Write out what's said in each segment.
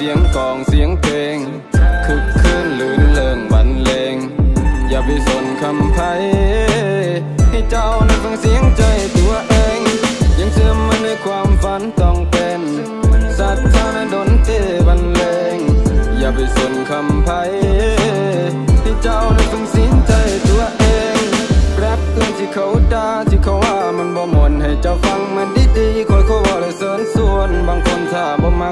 เสียงกองเสียงเพลง คึกคืนลื่นเลิงบรรเลง อย่าไปสนคำไพ่ให้เจ้าได้ฟังเสียงใจตัวเอง ยังเชื่อมั่นในความฝันต้อง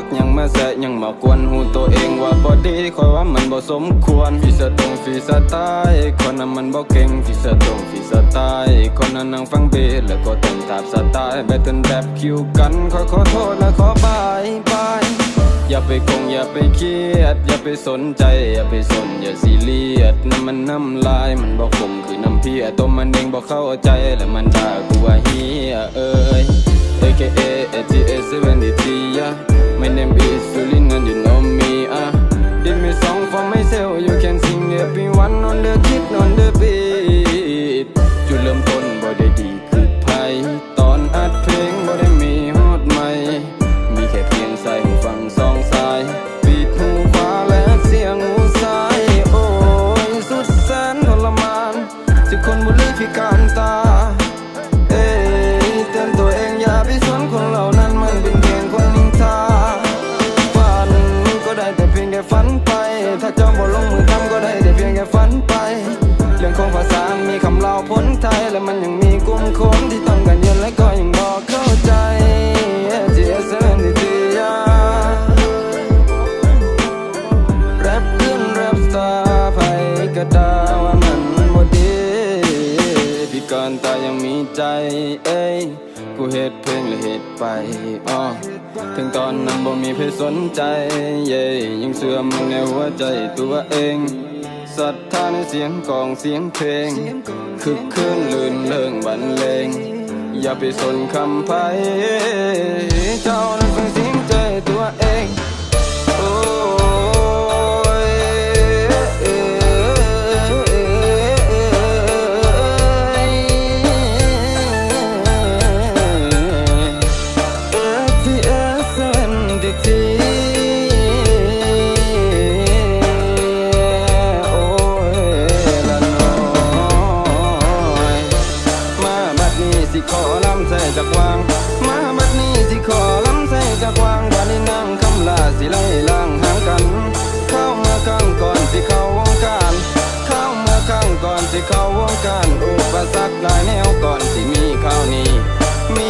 กยังมาแสะยังมากวนหูตัวเองว่าบอดีคอยว่ามันบ่สมควรฟีสตรงฟีสตายคนนั้นมันบ่เก่งฟีสตรงฟีสตายคนนั้นนั่งฟังเบสแล้วก็เต้นตามสไตล์แบตเทิลแบบคิวกันขอขอโทษและขอบายบาย อย่าไปคงอย่าไปเครียด อย่าไปสนใจ อย่าไปสน อย่าซีเรียสน้ำมันน้ำลายมันบอกผมคือน้ำเพียตัวมันเองบอกเข้าใจและมันด่ากูว่าเฮียเอ้ย AKA ATA 73 yeah My name is Sulin and you know me ah Give me song for myself you can sing everyone on the kid on the beat จุดเริ่มต้นบ่ได้ดีคือไผ ถ้าเจ้าบ่ลงมือทำก็ได้แต่เพียงแค่ฝันไป เรื่องของภาษามีคำเล่าพ้นไทย และมันยังมีกลุ่มคนที่ต้องการย็นและก็ยังบอกเข้าใจ GSN ดีดียาแรปขึ้นแรปสตาร์ไผก็ด่าว่ามันบ่ดีพิการตายังมีใจเอ้ย กูเฮ็ดเพลงและเฮ็ดไปอ้อถึงตอนนั้นบ่มีเพศสนใจ เย่ยังเสื่อมในหัวใจตัวเองศรัทธาในเสียงกลองเสียงเพลง คึกคืนลื่นเลิงบรรเลง อย่าไปสนคำไพเจ้านะ สิเข้าวงการอุปสรรคหลายแนวก่อนที่มีข้าวนี้มี